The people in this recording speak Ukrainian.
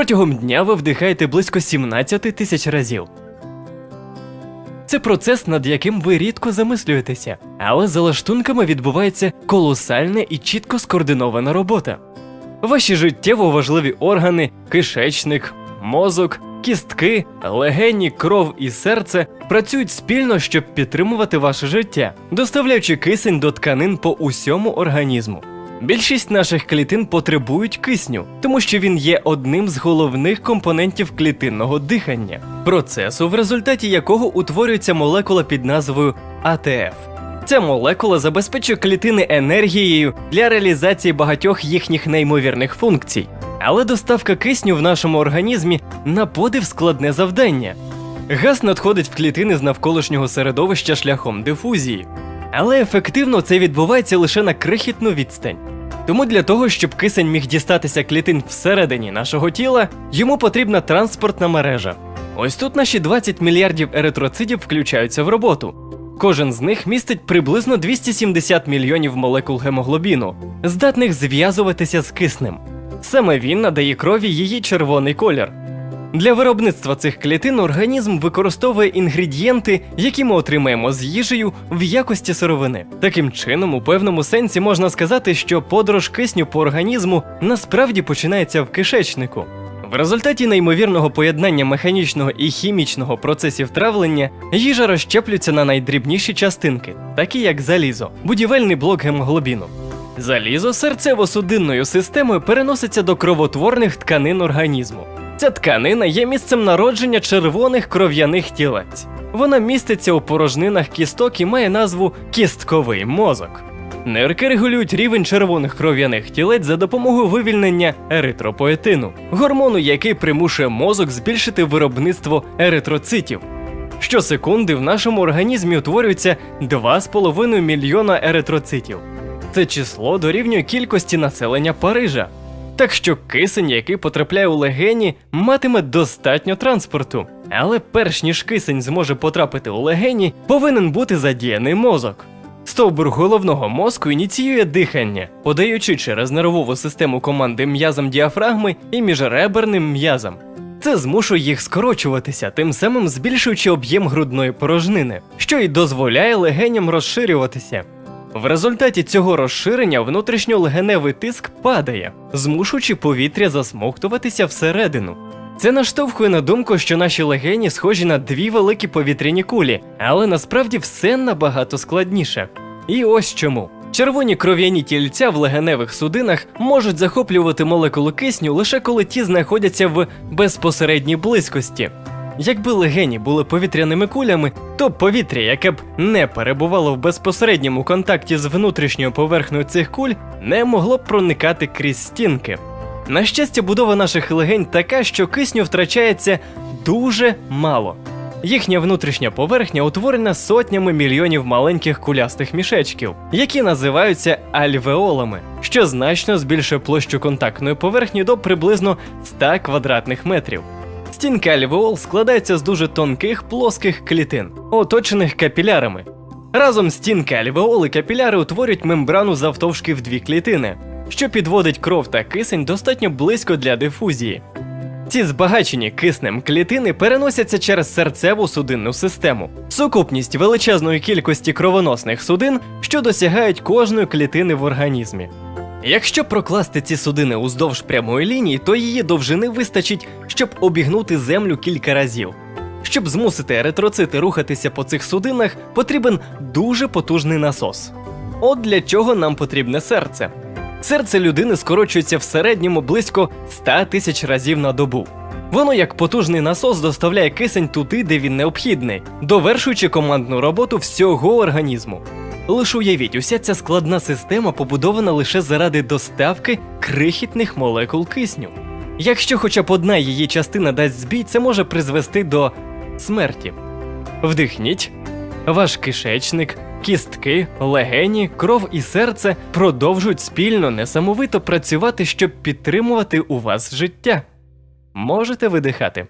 Протягом дня ви вдихаєте близько 17 тисяч разів. Це процес, над яким ви рідко замислюєтеся, але за лаштунками відбувається колосальна і чітко скоординована робота. Ваші життєво важливі органи, кишечник, мозок, кістки, легені, кров і серце працюють спільно, щоб підтримувати ваше життя, доставляючи кисень до тканин по усьому організму. Більшість наших клітин потребують кисню, тому що він є одним з головних компонентів клітинного дихання, процесу, в результаті якого утворюється молекула під назвою АТФ. Ця молекула забезпечує клітини енергією для реалізації багатьох їхніх неймовірних функцій. Але доставка кисню в нашому організмі на подив складне завдання. Газ надходить в клітини з навколишнього середовища шляхом дифузії. Але ефективно це відбувається лише на крихітну відстань. Тому для того, щоб кисень міг дістатися клітин всередині нашого тіла, йому потрібна транспортна мережа. Ось тут наші 20 мільярдів еритроцидів включаються в роботу. Кожен з них містить приблизно 270 мільйонів молекул гемоглобіну, здатних зв'язуватися з киснем. Саме він надає крові її червоний колір. Для виробництва цих клітин організм використовує інгредієнти, які ми отримаємо з їжею в якості сировини. Таким чином, у певному сенсі можна сказати, що подорож кисню по організму насправді починається в кишечнику. В результаті неймовірного поєднання механічного і хімічного процесів травлення їжа розщеплюється на найдрібніші частинки, такі як залізо, будівельний блок гемоглобіну. Залізо серцево-судинною системою переноситься до кровотворних тканин організму. Ця тканина є місцем народження червоних кров'яних тілець. Вона міститься у порожнинах кісток і має назву кістковий мозок. Нирки регулюють рівень червоних кров'яних тілець за допомогою вивільнення еритропоетину, гормону, який примушує мозок збільшити виробництво еритроцитів. Щосекунди в нашому організмі утворюється 2,5 мільйона еритроцитів. Це число дорівнює кількості населення Парижа. Так що кисень, який потрапляє у легені, матиме достатньо транспорту. Але перш ніж кисень зможе потрапити у легені, повинен бути задіяний мозок. Стовбур головного мозку ініціює дихання, подаючи через нервову систему команди м'язам діафрагми і міжреберним м'язам. Це змушує їх скорочуватися, тим самим збільшуючи об'єм грудної порожнини, що й дозволяє легеням розширюватися. В результаті цього розширення внутрішньолегеневий тиск падає, змушуючи повітря засмоктуватися всередину. Це наштовхує на думку, що наші легені схожі на дві великі повітряні кулі, але насправді все набагато складніше. І ось чому. Червоні кров'яні тільця в легеневих судинах можуть захоплювати молекули кисню лише коли ті знаходяться в безпосередній близькості. Якби легені були повітряними кулями, то повітря, яке б не перебувало в безпосередньому контакті з внутрішньою поверхнею цих куль, не могло б проникати крізь стінки. На щастя, будова наших легень така, що кисню втрачається дуже мало. Їхня внутрішня поверхня утворена сотнями мільйонів маленьких кулястих мішечків, які називаються альвеолами, що значно збільшує площу контактної поверхні до приблизно 100 квадратних метрів. Стінка альвеол складається з дуже тонких плоских клітин, оточених капілярами. Разом стінки альвеол і капіляри утворюють мембрану завтовшки в дві клітини, що підводить кров та кисень достатньо близько для дифузії. Ці збагачені киснем клітини переносяться через серцеву судинну систему, сукупність величезної кількості кровоносних судин, що досягають кожної клітини в організмі. Якщо прокласти ці судини уздовж прямої лінії, то її довжини вистачить, щоб обігнути землю кілька разів. Щоб змусити еритроцити рухатися по цих судинах, потрібен дуже потужний насос. От для чого нам потрібне серце. Серце людини скорочується в середньому близько 100 тисяч разів на добу. Воно, як потужний насос, доставляє кисень туди, де він необхідний, довершуючи командну роботу всього організму. Лише уявіть, уся ця складна система побудована лише заради доставки крихітних молекул кисню. Якщо хоча б одна її частина дасть збій, це може призвести до смерті. Вдихніть. Ваш кишечник, кістки, легені, кров і серце продовжують спільно несамовито працювати, щоб підтримувати у вас життя. Можете видихати.